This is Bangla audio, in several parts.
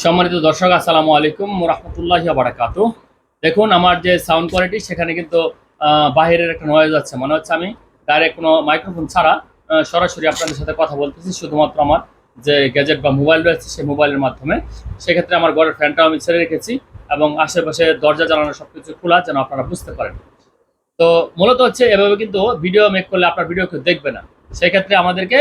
সম্মানিত দর্শক, আসসালামু আলাইকুম রহমতুল্লাহ বারাকাত দেখুন, আমার যে সাউন্ড কোয়ালিটি সেখানে কিন্তু বাহিরের একটা নয়েজ আছে। মনে হচ্ছে আমি ডাইরেক্ট কোনো মাইক্রোফোন ছাড়া সরাসরি আপনাদের সাথে কথা বলতেছি। শুধুমাত্র আমার যে গ্যাজেট বা মোবাইল রয়েছে, সেই মোবাইলের মাধ্যমে। সেক্ষেত্রে আমার ঘরের ফ্যানটাও আমি ছেড়ে রেখেছি এবং আশেপাশে দরজা জ্বালানো সবকিছু খোলা যেন আপনারা বুঝতে পারেন। তো মূলত হচ্ছে এভাবে কিন্তু ভিডিও মেক করলে আপনার ভিডিও কেউ দেখবে না। সেক্ষেত্রে আমাদেরকে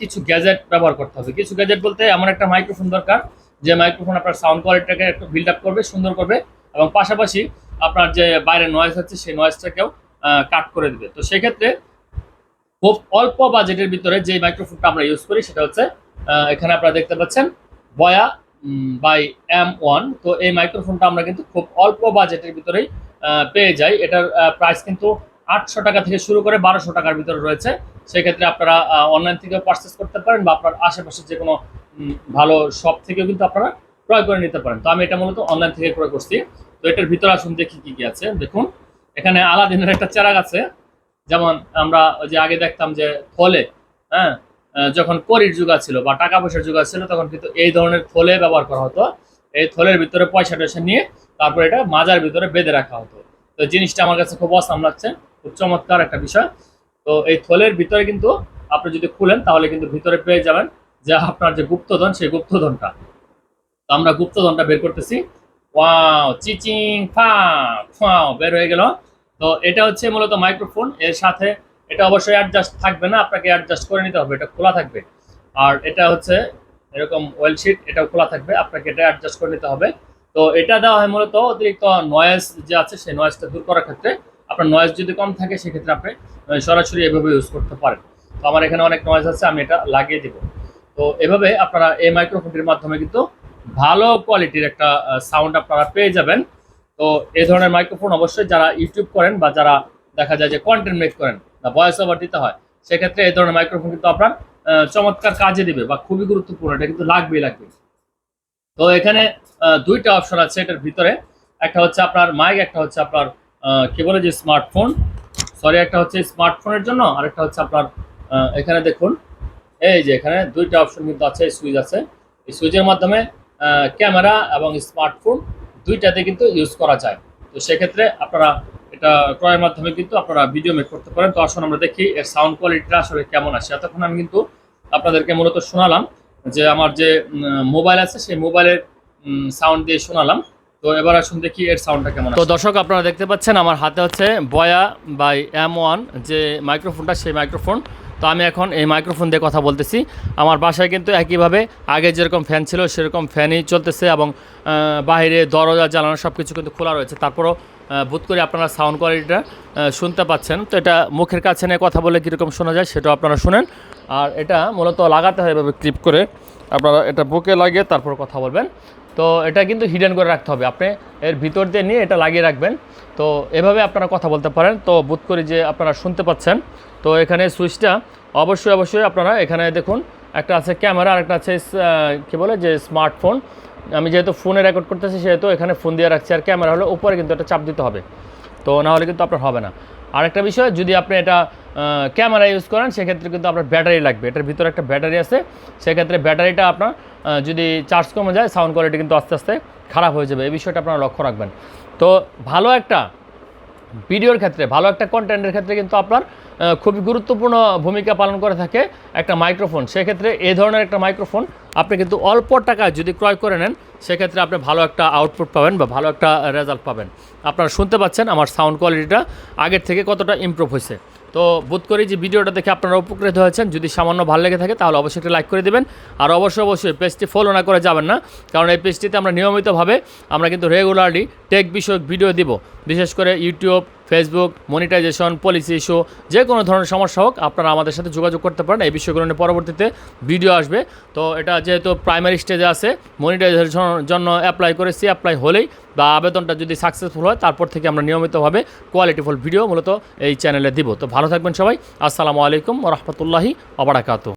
কিছু গ্যাজেট ব্যবহার করতে হবে। কিছু গ্যাজেট বলতে এমন একটা মাইক্রোফোন দরকার যে মাইক্রোফোন আপনার সাউন্ড কোয়ালিটিটাকে একটু বিল্ড আপ করবে, সুন্দর করবে এবং পাশাপাশি আপনার যে বাইরে নয়েজ হচ্ছে সেই নয়েজটাকেও কাট করে দিবে। তো সেক্ষেত্রে খুব অল্প বাজেটের ভিতরে যে মাইক্রোফোনটা আমরা ইউজ করি, সেটা হচ্ছে এখানে আপনারা দেখতে পাচ্ছেন বয়া বাই এম ওয়ান তো এই মাইক্রোফোনটা আমরা কিন্তু খুব অল্প বাজেটের ভিতরেই পেয়ে যাই। এটার প্রাইস কিন্তু আটশো টাকা থেকে শুরু করে বারোশো টাকার ভিতরে রয়েছে। সেক্ষেত্রে আপনারা অনলাইন থেকেও পারচেস করতে পারেন বা আপনার আশেপাশে যে কোনো ভালো শপ থেকেও কিন্তু আপনারা ক্রয় করে নিতে পারেন। তো আমি এটা মূলত অনলাইন থেকে ক্রয় করছি। তো এটার ভিতরে আসুন, দেখি কি কি আছে। দেখুন, এখানে আলাদিনের একটা চেরাগ আছে যেমন আমরা ওই যে আগে দেখতাম যে থলে হ্যাঁ যখন করির যুগ ছিল বা টাকা পয়সার যুগ ছিল তখন কিন্তু এই ধরনের থলে ব্যবহার করা হতো। এই থলের ভিতরে পয়সা টয়সা নিয়ে তারপর এটা মাজার ভিতরে বেঁধে রাখা হতো। তো জিনিসটা আমার কাছে খুব অসাম লাগছে, খুব চমৎকার একটা বিষয়। তো এই থলের ভিতরে কিন্তু আপনি যদি খুলেন, তাহলে কিন্তু ভিতরে পেয়ে যাবেন যে আপনার যে গুপ্তধন, সেই গুপ্তধনটা। তো আমরা গুপ্তধনটা বের করতেছি। ওয়াও, চিচিং ফাও বের হয়ে গেল। তো এটা হচ্ছে মূলত মাইক্রোফোন। এর সাথে এটা অবশ্যই অ্যাডজাস্ট থাকবে না, আপনাকে অ্যাডজাস্ট করে নিতে হবে, এটা খোলা থাকবে। আর এটা হচ্ছে এরকম ওয়েল শিট এটাও খোলা থাকবে, আপনাকে এটা অ্যাডজাস্ট করে নিতে হবে। তো এটা দেওয়া হয় মূলত অতিরিক্ত নয়েজ যে আছে, সেই নয়েজটা দূর করার ক্ষেত্রে। আপনার নয়েজ যদি কম থাকে, সেক্ষেত্রে আপনি সরাসরি এভাবে ইউজ করতে পারেন। তো আমার এখানে অনেক নয়েজ আছে, আমি এটা লাগিয়ে দিব। তো এভাবে আপনারা এই মাইক্রোফোনটির মাধ্যমে কিন্তু ভালো কোয়ালিটির একটা সাউন্ড আপনারা পেয়ে যাবেন। তো এই ধরনের মাইক্রোফোন অবশ্যই যারা ইউটিউব করেন বা যারা দেখা যায় যে কন্টেন্ট মেক করেন, বা ভয়েস ওভার দিতে হয়, সেক্ষেত্রে এই ধরনের মাইক্রোফোন কিন্তু আপনার চমৎকার কাজে দিবে বা খুবই গুরুত্বপূর্ণ। এটা কিন্তু লাগবেই লাগবে তো এখানে দুইটা অপশন আছে এটার ভিতরে। একটা হচ্ছে আপনার মাইক একটা হচ্ছে আপনার কি বলে যে স্মার্টফোন সরি একটা হচ্ছে স্মার্টফোনের জন্য আর একটা হচ্ছে আপনার এখানে দেখুন। এই যে এখানে দুইটা অপশন কিন্তু আছে সুইচ আছে। এই সুইচের মাধ্যমে ক্যামেরা এবং স্মার্টফোন দুইটাতে কিন্তু ইউজ করা যায়। তো সেক্ষেত্রে আপনারা এটা ক্রয়ের মাধ্যমে কিন্তু আপনারা ভিডিও মেক করতে পারেন। তো আসুন আমরা দেখি এর সাউন্ড কোয়ালিটিটা আসলে কেমন আসে এতক্ষণ আমি কিন্তু আপনাদেরকে মূলত শোনালাম যে আমার যে মোবাইল আছে, সেই মোবাইলের সাউন্ড দিয়ে শোনালাম। তো এবার আসুন দেখি এর সাউন্ডটা কেমন তো দর্শক, আপনারা দেখতে পাচ্ছেন আমার হাতে হচ্ছে বয়া বাই এম ওয়ান যে মাইক্রোফোনটা সেই মাইক্রোফোন তো আমি এখন এই মাইক্রোফোন দিয়ে কথা বলতেছি। আমার বাসায় কিন্তু একইভাবে আগে যেরকম ফ্যান ছিল, সেরকম ফ্যানই চলতেছে এবং বাইরে দরজা জ্বালানো সব কিছু কিন্তু খোলা রয়েছে। তারপরও বোধ করে আপনারা সাউন্ড কোয়ালিটিটা শুনতে পাচ্ছেন। তো এটা মুখের কাছে নিয়ে কথা বলে কীরকম শোনা যায় সেটাও আপনারা শুনেন। আর এটা মূলত লাগাতে হয় এভাবে ক্লিপ করে। আপনারা এটা বুকে লাগিয়ে তারপর কথা বলবেন। তো এটা কিন্তু হিডেন করে রাখতে হবে। আপনি এর ভিতর দিয়ে নিয়ে এটা লাগিয়ে রাখবেন। তো এভাবে আপনারা কথা বলতে পারেন। তো বোধ করি যে আপনারা শুনতে পাচ্ছেন। তো এখানে সুইচটা অবশ্যই অবশ্যই আপনারা এখানে দেখুন, একটা আছে ক্যামেরা আর একটা আছে কি বলে, যে স্মার্টফোন আমি যেহেতু ফোনে রেকর্ড করতেছি, সেহেতু এখানে ফোন দিয়ে রাখছি। আর ক্যামেরা হলে উপরে কিন্তু একটা চাপ দিতে হবে। তো না হলে কিন্তু আপনার হবে না। আরেকটা বিষয়, যদি আপনি এটা ক্যামেরা ইউজ করেন, সেক্ষেত্রে কিন্তু আপনার ব্যাটারি লাগবে। এটার ভিতরে একটা ব্যাটারি আছে, সেক্ষেত্রে ব্যাটারিটা আপনার যদি চার্জ কমে যায় সাউন্ড কোয়ালিটি কিন্তু আস্তে আস্তে খারাপ হয়ে যাবে। এই বিষয়টা আপনারা লক্ষ্য রাখবেন। তো ভালো একটা ভিডিওর ক্ষেত্রে, ভালো একটা কন্টেন্টের ক্ষেত্রে কিন্তু আপনার খুবই গুরুত্বপূর্ণ ভূমিকা পালন করে থাকে একটা মাইক্রোফোন সেক্ষেত্রে এই ধরনের একটা মাইক্রোফোন আপনি কিন্তু অল্প টাকায় যদি ক্রয় করে নেন সেক্ষেত্রে আপনি ভালো একটা আউটপুট পাবেন বা ভালো একটা রেজাল্ট পাবেন। আপনারা শুনতে পাচ্ছেন আমার সাউন্ড কোয়ালিটিটা আগের থেকে কতটা ইমপ্রুভ হয়েছে। তো বোধ করি যে ভিডিওটা দেখে আপনারা উপকৃত হয়েছেন। যদি সামান্য ভালো লেগে থাকে তাহলে অবশ্যই একটা লাইক করে দেবেন। আর অবশ্যই অবশ্যই পেজটি ফলো না করে যাবেন না, কারণ এই পেজটিতে আমরা নিয়মিতভাবে আমরা কিন্তু রেগুলারলি টেক বিষয়ক ভিডিও দিব। বিশেষ করে YouTube Facebook monetization policy issue যে কোনো ধরনের সমস্যা হোক, আপনারা আমাদের সাথে যোগাযোগ করতে পারেন। এই বিষয়গুলো নিয়ে পরবর্তীতে ভিডিও আসবে। তো এটা যেহেতু প্রাইমারি স্টেজে আছে মনিটাইজেশনের জন্য অ্যাপ্লাই করেছি অ্যাপ্লাই হলেই বা আবেদনটা যদি সাকসেসফুল হয়, তারপর থেকে আমরা নিয়মিতভাবে কোয়ালিটিফুল ভিডিও মূলত এই চ্যানেলে দিব। তো ভালো থাকবেন সবাই। আসসালামু আলাইকুম রহমতুল্লাহি আবরাকাতু